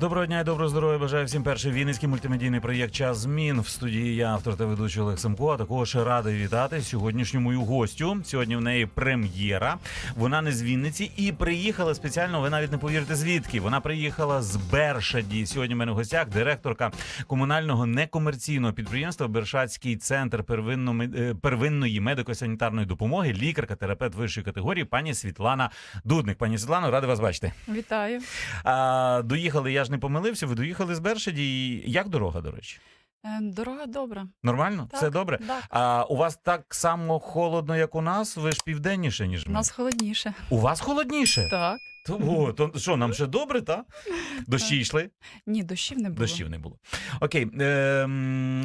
Доброго дня і доброго здоров'я. Бажаю всім перший вінницький мультимедійний проєкт Час змін в студії. Я автор та ведучий Олег Семко. А також радий вітати сьогоднішню мою гостю. Сьогодні в неї прем'єра. Вона не з Вінниці і приїхала спеціально. Ви навіть не повірите звідки. Вона приїхала з Бершаді. Сьогодні в мене в гостях директорка комунального некомерційного підприємства Бершадський центр первинно е, первинної медико-санітарної допомоги, лікарка, терапевт вищої категорії, пані Світлана Дудник. Пані Світлано, радий вас бачити. Вітаю. А, доїхали, я ж не помилився. Ви доїхали з Бершаді. І Як дорога, до речі? Е, Дорога добра. Нормально? Так, Все добре? Так. А у вас так само холодно, як у нас. Ви ж південніше, ніж У ми. нас холодніше. У вас холодніше? Так. То, о, то що, нам ще добре, та? Дощі йшли? Ні, дощів не було. Дощів не було. Окей. Е,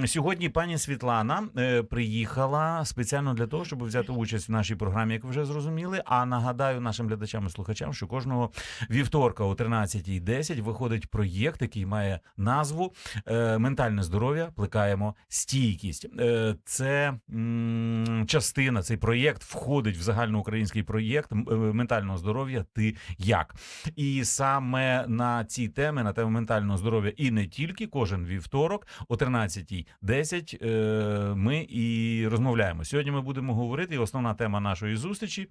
сьогодні пані Світлана е, приїхала спеціально для того, щоб взяти участь в нашій програмі, як ви вже зрозуміли. А нагадаю нашим глядачам і слухачам, що кожного вівторка о 13.10 виходить проєкт, який має назву е, Ментальне здоров'я. Плекаємо стійкість. Е, це м, частина, цей проєкт входить в загальноукраїнський проєкт ментального здоров'я. Ти як? І саме на ці теми, на тему ментального здоров'я, і не тільки кожен вівторок о 13.10 е, ми і розмовляємо. Сьогодні ми будемо говорити. І основна тема нашої зустрічі.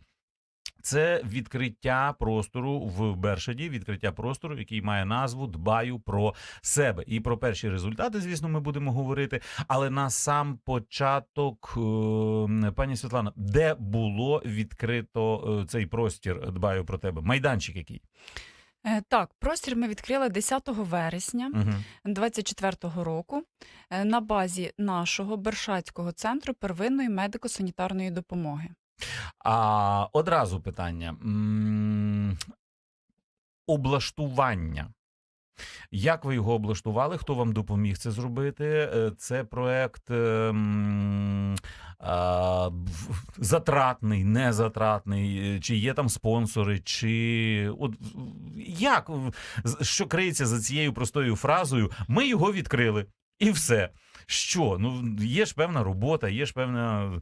Це відкриття простору в Бершаді, відкриття простору, який має назву Дбаю про себе. І про перші результати, звісно, ми будемо говорити. Але на сам початок, е, пані Світлана, де було відкрито е, цей простір Дбаю про тебе? Майданчик який? Е, Так, простір ми відкрили 10 вересня Угу. 24-го року е, на базі нашого Бершацького центру первинної медико-санітарної допомоги. А одразу питання. Облаштування. Як ви його облаштували? Хто вам допоміг це зробити? Е, Це проект ем, затратний, незатратний, Е, чи є там спонсори, чи от як що криється за цією простою фразою? Ми його відкрили, і все. Що? Ну є ж певна робота, є ж певна,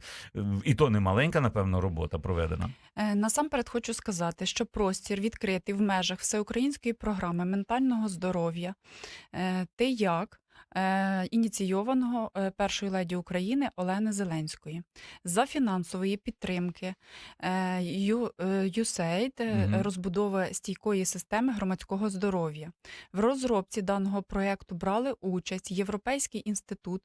і то не маленька, напевно, робота проведена. Е, Насамперед хочу сказати, що простір відкритий в межах всеукраїнської програми ментального здоров'я е, «Ти як?» Е, ініційованого е, першої леді України Олени Зеленської за фінансової підтримки е, USAID розбудови стійкої системи громадського здоров'я. В розробці даного проєкту брали участь Європейський інститут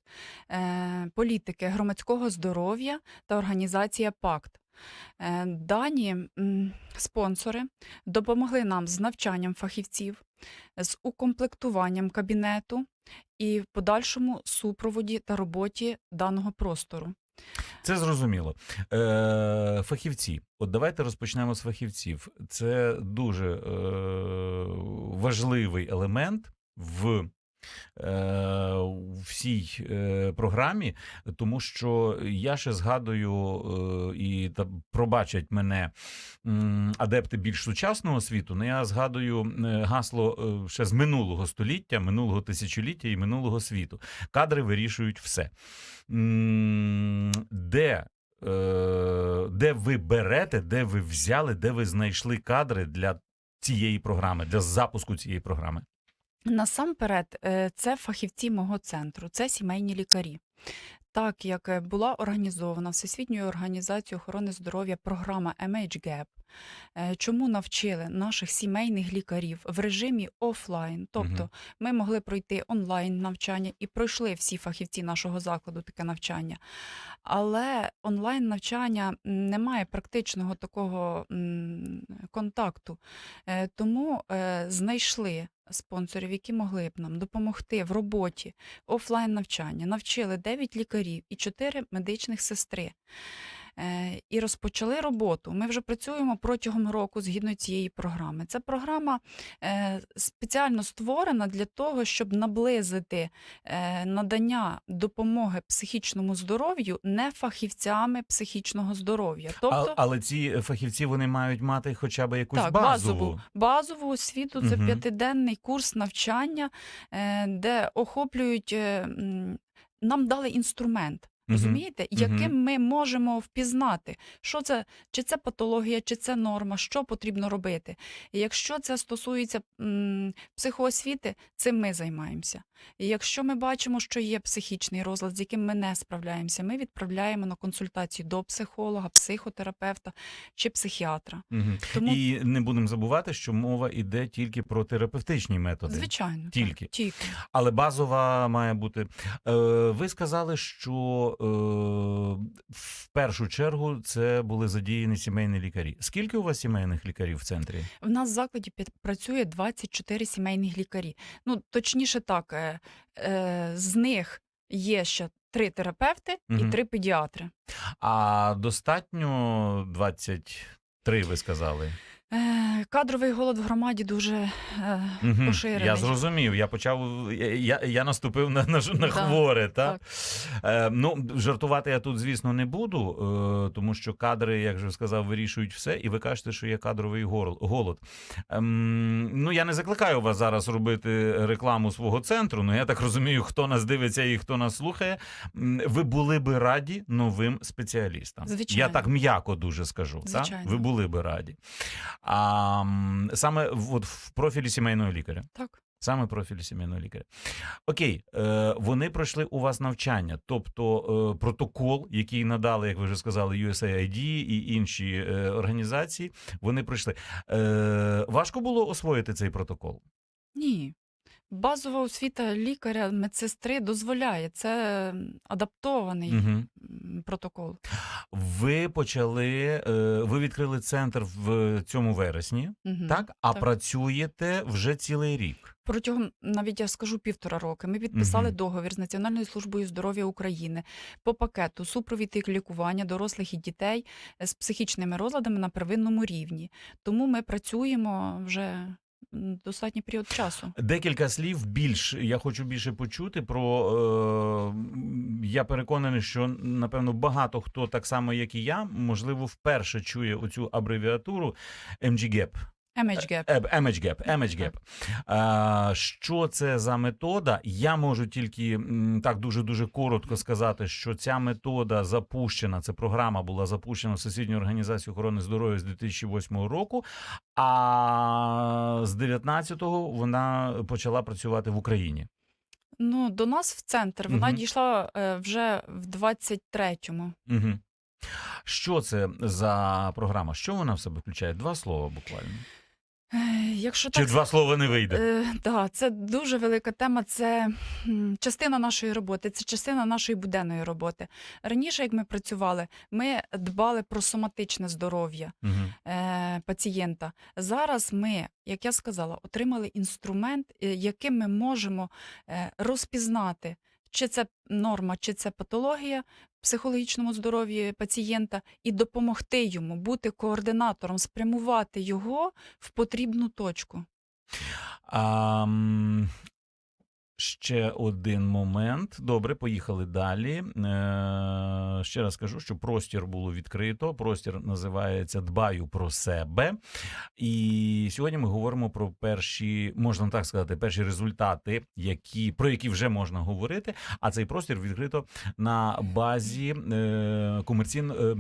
політики громадського здоров'я та організація ПАКТ. Дані спонсори допомогли нам з навчанням фахівців, з укомплектуванням кабінету і в подальшому супроводі та роботі даного простору. Це зрозуміло. Е, фахівці. От давайте розпочнемо з фахівців. Це дуже е, важливий елемент в. Е, У всій е, програмі, тому що я ще згадую е, і пробачать мене адепти більш сучасного світу. Ну я згадую е, гасло е, ще з минулого століття, минулого тисячоліття і минулого світу. Кадри вирішують все. Де е, де ви берете, де ви взяли, де ви знайшли кадри для цієї програми, для запуску цієї програми? Насамперед, е, це фахівці мого центру, це сімейні лікарі. Так як е, була організована Всесвітньою організацією охорони здоров'я програма MHGAP, е, чому навчили наших сімейних лікарів в режимі офлайн, тобто ми могли пройти онлайн навчання і пройшли всі фахівці нашого закладу таке навчання. Але онлайн навчання не має практичного такого контакту. Тому знайшли спонсорів, які могли б нам допомогти в роботі офлайн навчання. Навчили 9 лікарів і 4 медичних сестри. Е, І розпочали роботу. Ми вже працюємо протягом року згідно цієї програми. Ця програма е, спеціально створена для того, щоб наблизити е, надання допомоги психічному здоров'ю не фахівцями психічного здоров'я. Тобто, але ці фахівці вони мають мати хоча б якусь так, базову. базову, базову освіту це Мгм. п'ятиденний курс навчання, де охоплюють. Нам дали інструмент. Розумієте, яким ми можемо впізнати, що це, чи це патологія, чи це норма, що потрібно робити. І якщо це стосується м, психоосвіти, цим ми займаємося. І якщо ми бачимо, що є психічний розлад, з яким ми не справляємося, ми відправляємо на консультацію до психолога, психотерапевта чи психіатра. Мгм. Тому, І не будемо забувати, що мова йде тільки про терапевтичні методи. звичайно, так, Тільки. тільки. Але базова має бути. Е, ви сказали, що в першу чергу це були задіяні сімейні лікарі. Скільки у вас сімейних лікарів в центрі? В нас в закладі працює 24 сімейних лікарі. Ну, точніше так, е, е, з них є ще три терапевти Мгм. і три педіатри. А достатньо 23, ви сказали. Е, Кадровий голод в громаді дуже е, Мгм. поширений. Я зрозумів. Я почав. Я, я, наступив на, на, на Да, хворе. Так? так. Е, ну, жартувати я тут, звісно, не буду, е, тому що кадри, як вже сказав, вирішують все, і ви кажете, що є кадровий голод. Ем, ну, я не закликаю вас зараз робити рекламу свого центру. Ну я так розумію, хто нас дивиться і хто нас слухає. Ви були би раді новим спеціалістам. Звичайно. Я так м'яко дуже скажу. Звичайно. Ви були би раді. А, саме от, в профілі сімейного лікаря. Так. Саме профіль сімейного лікаря. Окей, е, вони пройшли у вас навчання, тобто е, протокол, який надали, як ви вже сказали, USAID і інші е, організації, вони пройшли. Е, важко було освоїти цей протокол. Ні. Базова освіта лікаря, медсестри дозволяє. Це адаптований Угу. протокол. Ви почали, е, ви відкрили центр в цьому вересні, Мгм. так? А так. працюєте вже цілий рік. Протягом навіть я скажу півтора роки. Ми підписали Мгм. договір з Національною службою здоров'я України по пакету супровід і лікування дорослих і дітей з психічними розладами на первинному рівні. Тому ми працюємо вже достатній період часу. Декілька слів більш я хочу більше почути про. Е, я переконаний, що напевно багато хто так само, як і я, можливо, вперше чує оцю абревіатуру MGGAP. MHGAP. Е, MHGAP. MHGAP. А, що це за метода? Я можу тільки так дуже дуже коротко сказати, що ця метода запущена. Це програма була запущена Всесвітньою організацією охорони здоров'я з 2008 року. А з 19-го вона почала працювати в Україні. Ну, до нас в центр вона Мгм. дійшла е, вже в 23-му. Угу. Що це за програма? Що вона в себе включає? Два слова буквально. Е, Якщо Чи так два слова не вийде? Е, да, це дуже велика тема. Це частина нашої роботи, це частина нашої буденної роботи. Раніше, як ми працювали, ми дбали про соматичне здоров'я Угу. е, пацієнта. Зараз ми, як я сказала, отримали інструмент, е, яким ми можемо е, розпізнати, чи це норма, чи це патологія в психологічному здоров'ї пацієнта, і допомогти йому бути координатором, спрямувати його в потрібну точку. А, ще один момент. Добре, поїхали далі. Е, ще раз кажу, що простір було відкрито. Простір називається Дбаю про себе. І сьогодні ми говоримо про перші, можна так сказати, перші результати, які, про які вже можна говорити. А цей простір відкрито на базі е, комерційно, е,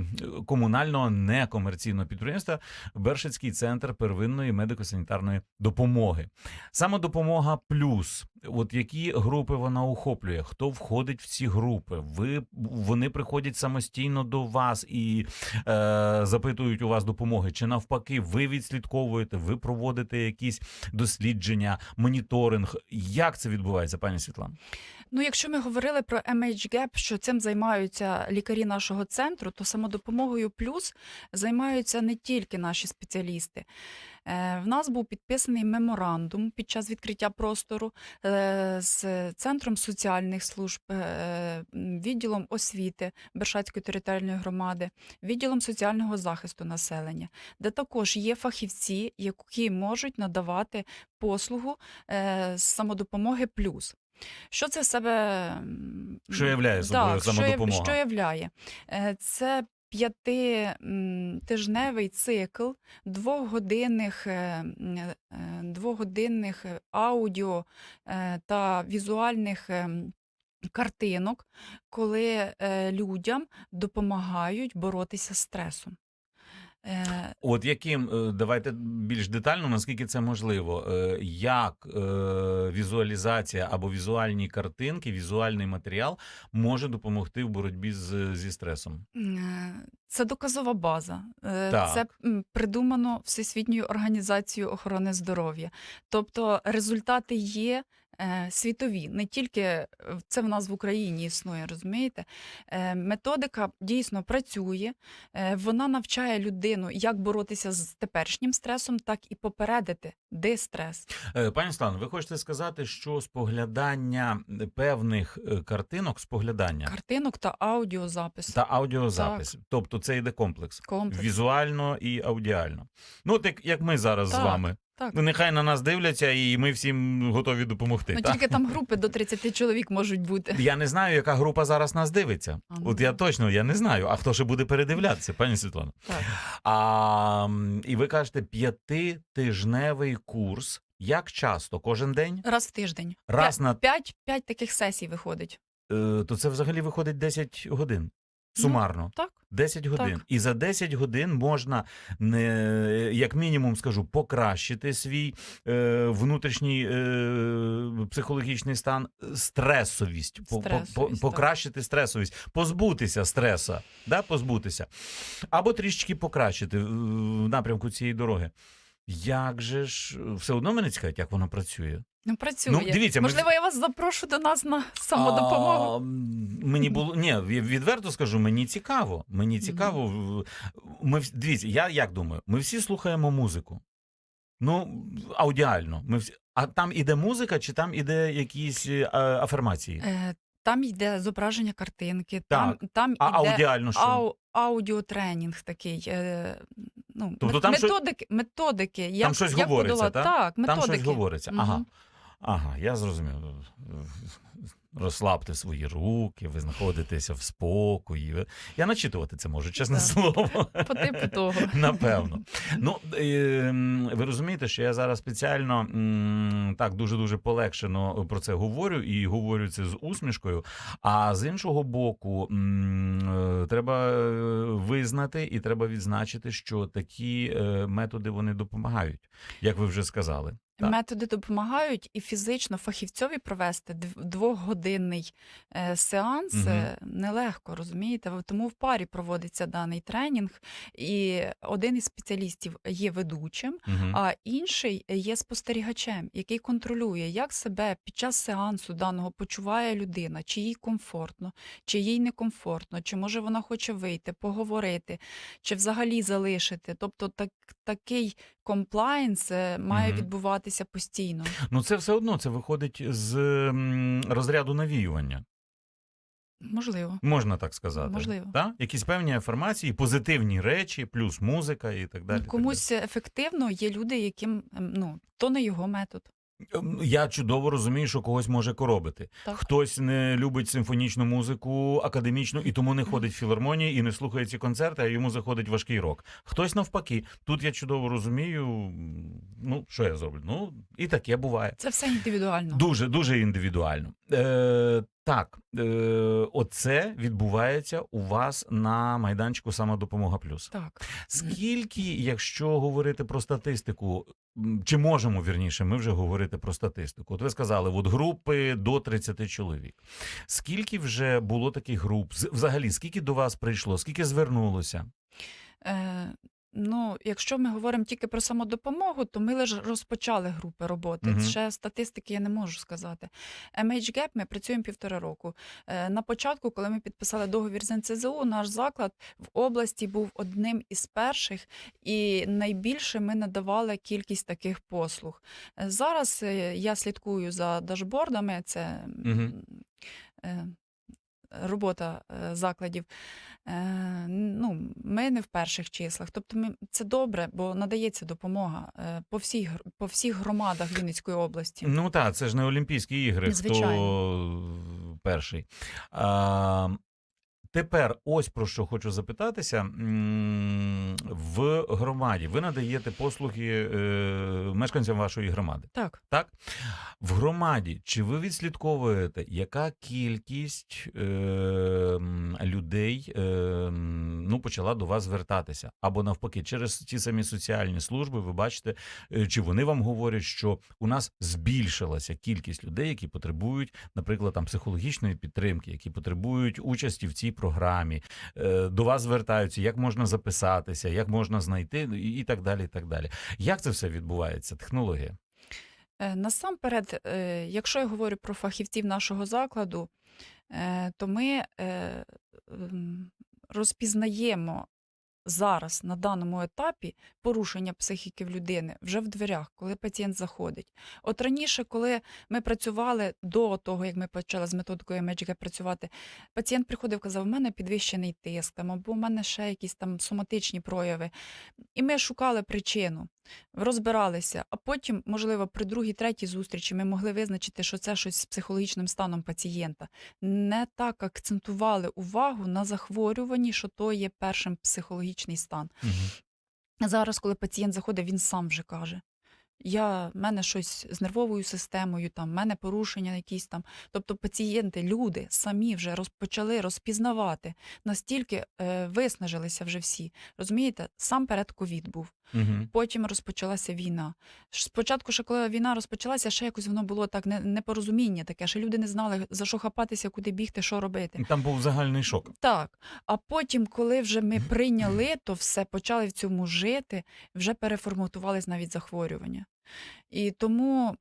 комунального некомерційного підприємства Бершицький центр первинної медико-санітарної допомоги. Самодопомога плюс. От які групи вона охоплює? Хто входить в ці групи? Ви вони приходять самостійно до вас і е, запитують у вас допомоги? Чи навпаки, ви відслідковуєте, ви проводите якісь дослідження, моніторинг? Як це відбувається, пані Світлана? Ну, якщо ми говорили про MHGAP, що цим займаються лікарі нашого центру, то самодопомогою плюс займаються не тільки наші спеціалісти. Е, В нас був підписаний меморандум під час відкриття простору е, з центром соціальних служб, е, відділом освіти Бершацької територіальної громади, відділом соціального захисту населення, де також є фахівці, які можуть надавати послугу з самодопомоги плюс. Що це в себе Що являє собою так, що, яв- самодопомога? що являє? Е, Це п'ятитижневий цикл двохгодинних, е, е, двохгодинних е, аудіо та візуальних картинок, коли людям допомагають боротися з стресом. Е, От яким е, давайте більш детально, наскільки це можливо, е, як візуалізація або візуальні картинки, візуальний матеріал може допомогти в боротьбі з, зі стресом? Це доказова база. Так. Це придумано Всесвітньою організацією охорони здоров'я. Тобто результати є світові, не тільки е, це в нас в Україні існує, розумієте? Е, Методика дійсно працює, е, вона навчає людину, як боротися з теперішнім стресом, так і попередити дистрес. Е, Пані Слан, ви хочете сказати, що споглядання певних е, картинок, споглядання Картинок та аудіозапис. та аудіозапис, тобто це йде комплекс. Комплекс. Візуально і аудіально. Ну, от як, ми зараз з вами. Так. Ну, нехай на нас дивляться, і ми всім готові допомогти. Ну, так? тільки там групи до 30 чоловік можуть бути. Я не знаю, яка група зараз нас дивиться. А, ну. От я точно я не знаю. А хто ще буде передивлятися, пані Світлано? Так. А, і ви кажете, п'ятитижневий курс. Як часто? Кожен день? Раз в тиждень. Раз на П'ять, п'ять таких сесій виходить. е, то це взагалі виходить 10 годин. Сумарно. Так. 10 годин. Так. І за 10 годин можна не як мінімум скажу покращити свій е, внутрішній е, психологічний стан, стресовість, по- по- по- Стресовість, покращити стресовість, позбутися стреса, да, позбутися, або трішечки покращити в в напрямку цієї дороги. Як же ж все одно мене цікавить, як воно працює? Ну, працює. Ну, дивіться, ми- Можливо, я вас запрошу до нас на самодопомогу. А, мені було ні, відверто скажу, мені цікаво. Мені цікаво. В- Ми вс- дивіться, я як думаю, ми всі слухаємо музику. Ну, аудіально. Ми всі, а там іде музика, чи там іде якісь е, афірмації? Е, Там йде зображення картинки, там, Так. там А іде аудіально що? ау, аудіотренінг такий. Е, ну, Тобто мет- там що- методики, методики. Як, щось як говориться, подолати. та? Так, Там методики. щось говориться. Мгм. Ага. Я зрозумів. Розслабте свої руки, ви знаходитеся в спокої. Я начитувати це можу, чесне Так. слово. По типу того. Напевно. Ну, е, ви розумієте, що я зараз спеціально так дуже-дуже полегшено про це говорю і говорю це з усмішкою. А з іншого боку, е, треба е, визнати і треба відзначити, що такі е, методи вони допомагають, як ви вже сказали. Так. Методи допомагають і фізично фахівцьові провести дв- двохгодинний е, сеанс е, нелегко, розумієте? Тому в парі проводиться даний тренінг, і один із спеціалістів є ведучим, Мгм. а інший є спостерігачем, який контролює, як себе під час сеансу даного почуває людина, чи їй комфортно, чи їй некомфортно, чи може вона хоче вийти, поговорити, чи взагалі залишити. Тобто так, такий комплаєнс е, має Мгм. відбуватися постійно. Ну, це все одно це виходить з м, розряду навіювання. Можливо. Можна так сказати. Можливо. Так? Якісь певні афірмації, позитивні речі, плюс музика і так далі. Ну, так Комусь ефективно є люди, яким ем, ну, то не його метод. Я чудово розумію, що когось може коробити. Так. Хтось не любить симфонічну музику, академічну, і тому не ходить в філармонії і не слухає ці концерти, а йому заходить важкий рок. Хтось навпаки. Тут я чудово розумію. Ну, що я зроблю? Ну, і таке буває. Це все індивідуально. Дуже дуже індивідуально. Е, так, е, оце відбувається у вас на майданчику самодопомога плюс. Так. Скільки, якщо говорити про статистику, чи можемо вірніше, ми вже говорити про статистику? От ви сказали, от групи до 30 чоловік. Скільки вже було таких груп? Взагалі, скільки до вас прийшло? Скільки звернулося? Е, ну, якщо ми говоримо тільки про самодопомогу, то ми лише розпочали групи роботи. Мгм. Ще статистики я не можу сказати. MHGAP ми працюємо півтора року. Е, на початку, коли ми підписали договір з НЦЗУ, наш заклад в області був одним із перших, і найбільше ми надавали кількість таких послуг. Е, зараз е, я слідкую за дашбордами. Це Мгм. е, робота е, закладів. Е, ну, ми не в перших числах. Тобто ми, це добре, бо надається допомога е, по, всіх, по всіх громадах Вінницької області. Ну так, це ж не Олімпійські ігри, хто перший. А, Тепер ось про що хочу запитатися. В громаді ви надаєте послуги е, мешканцям вашої громади. Так. Так? В громаді чи ви відслідковуєте, яка кількість е, людей е, ну, почала до вас звертатися? Або навпаки, через ті самі соціальні служби ви бачите, чи вони вам говорять, що у нас збільшилася кількість людей, які потребують, наприклад, там психологічної підтримки, які потребують участі в цій програмі, е, до вас звертаються, як можна записатися, як можна знайти, і і так далі. І так далі. Як це все відбувається? Технологія? Е, Насамперед, е, якщо я говорю про фахівців нашого закладу, то ми розпізнаємо зараз на даному етапі порушення психіки в людини вже в дверях, коли пацієнт заходить. От раніше, коли ми працювали до того, як ми почали з методикою Magic працювати, пацієнт приходив, казав, у мене підвищений тиск, там, або у мене ще якісь там соматичні прояви. І ми шукали причину, розбиралися, а потім, можливо, при другій, третій зустрічі ми могли визначити, що це щось з психологічним станом пацієнта. Не так акцентували увагу на захворюванні, що то є першим психологічний стан. Угу. Зараз, коли пацієнт заходить, він сам вже каже. Я, в мене щось з нервовою системою, там, в мене порушення якісь там. Тобто пацієнти, люди самі вже розпочали розпізнавати, настільки е, виснажилися вже всі. Розумієте, сам перед ковід був. Угу. Потім розпочалася війна. Спочатку, ще коли війна розпочалася, ще якось воно було так не- непорозуміння таке, що люди не знали, за що хапатися, куди бігти, що робити. Там був загальний шок. Так. А потім, коли вже ми прийняли то все, почали в цьому жити, вже переформатувались навіть захворювання. І тому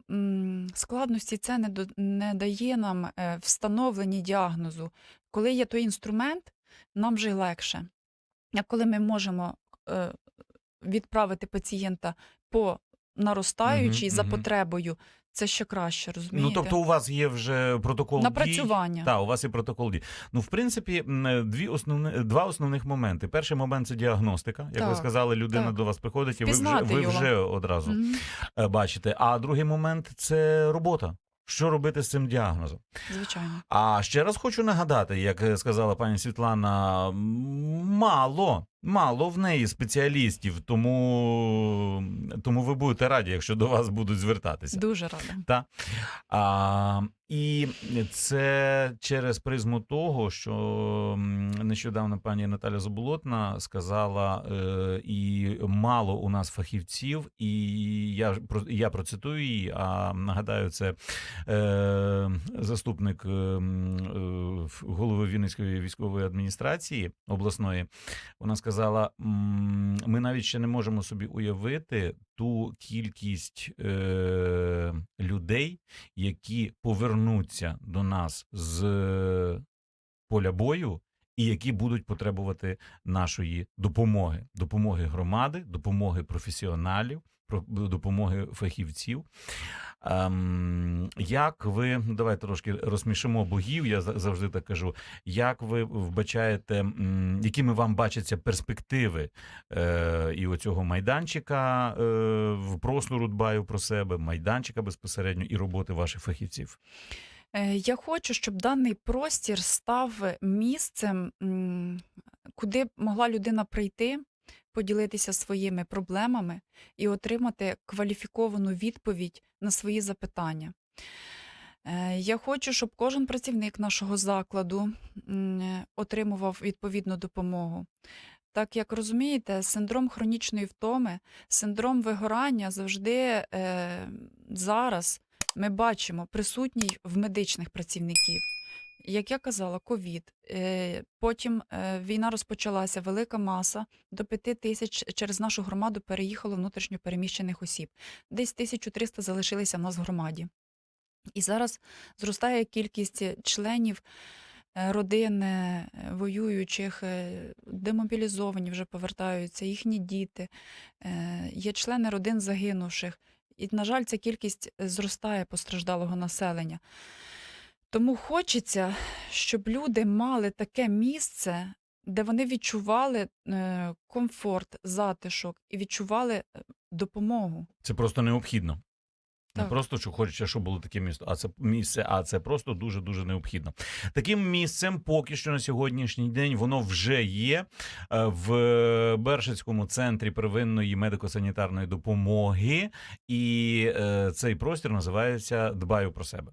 складності це не, до- не дає нам е, встановлення діагнозу. Коли є той інструмент, нам вже легше. А коли ми можемо е, відправити пацієнта по наростаючій угу, за угу. потребою, це ще краще, розумієте? Ну тобто, у вас є вже протокол. Напрацювання. Так, у вас є протокол дій. Ну, в принципі, дві основні, два основних моменти. Перший момент це діагностика. Як ви сказали, людина так. до вас приходить, і ви вже, ви вже одразу Мгм. е, бачите. А другий момент це робота. Що робити з цим діагнозом? Звичайно. А ще раз хочу нагадати, як е, сказала пані Світлана, мало, мало в неї спеціалістів, тому, тому ви будете раді, якщо до вас будуть звертатися. Дуже рада. Та. А, і це через призму того, що нещодавно пані Наталя Заболотна сказала, е, і мало у нас фахівців, і я, я процитую її, а нагадаю, це е, заступник е, е, голови Вінницької військової адміністрації обласної. Вона сказала: м, ми навіть ще не можемо собі уявити ту кількість е, людей, які повернуться до нас з поля бою. І які будуть потребувати нашої допомоги, допомоги громади, допомоги професіоналів, про- допомоги фахівців. Ем, як ви давайте трошки розсмішимо богів? Я за- завжди так кажу. Як ви вбачаєте, якими вам бачаться перспективи е, і оцього майданчика е, в простору дбаю про себе, майданчика безпосередньо і роботи ваших фахівців? Е, Я хочу, щоб даний простір став місцем, куди могла людина прийти, поділитися своїми проблемами і отримати кваліфіковану відповідь на свої запитання. Е, Я хочу, щоб кожен працівник нашого закладу отримував відповідну допомогу. Так як розумієте, синдром хронічної втоми, синдром вигорання завжди е, зараз ми бачимо присутній в медичних працівників. Як я казала, ковід. Е, Потім е, війна розпочалася, велика маса до п'яти тисяч через нашу громаду переїхало внутрішньо переміщених осіб. Десь 1300 залишилися в нас в громаді. І зараз зростає кількість членів е, родин е, воюючих, демобілізовані вже повертаються, їхні діти, є члени родин загинувших. І, на жаль, ця кількість зростає постраждалого населення. Тому хочеться, щоб люди мали таке місце, де вони відчували е, комфорт, затишок і відчували е, допомогу. Це просто необхідно. Не Так. просто що хочеться, щоб було таке місто, а це місце, а це просто дуже дуже необхідно. Таким місцем, поки що на сьогоднішній день, воно вже є е, в Бершицькому центрі первинної медико-санітарної допомоги, і е, цей простір називається Дбаю про себе.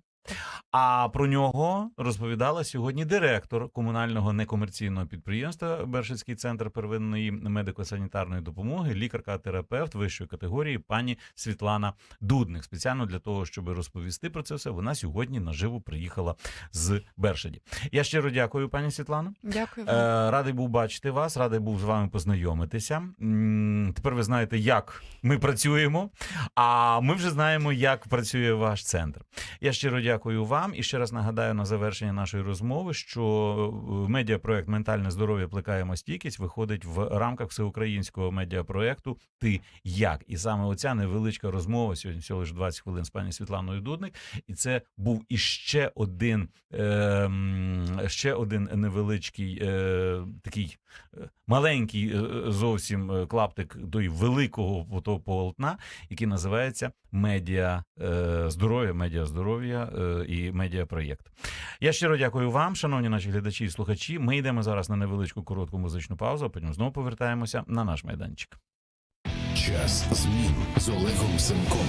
А про нього розповідала сьогодні директор комунального некомерційного підприємства Бершицький центр первинної медико-санітарної допомоги, лікарка-терапевт вищої категорії пані Світлана Дудник. Спеціально для того, щоб розповісти про це все, вона сьогодні наживо приїхала з Бершаді. Я щиро дякую, пані Світлано. Дякую. Е, радий був бачити вас, радий був з вами познайомитися. Тепер ви знаєте, як ми працюємо, а ми вже знаємо, як працює ваш центр. Я щиро дякую вам і ще раз нагадаю на завершення нашої розмови, що е, медіапроект Ментальне здоров'я плекаємо стійкість виходить в рамках всеукраїнського медіапроекту Ти як? І саме оця невеличка розмова сьогодні всього лише 20 хвилин з пані Світланою Дудник. І це був іще один, е, ще один невеличкий е, такий е, маленький е, зовсім клаптик до й великого полотна, який називається медіа е, здоров'я, медіа здоров'я і медіапроєкт. Я щиро дякую вам, шановні наші глядачі і слухачі. Ми йдемо зараз на невеличку коротку музичну паузу, а потім знову повертаємося на наш майданчик. Час змін з Олегом Семком.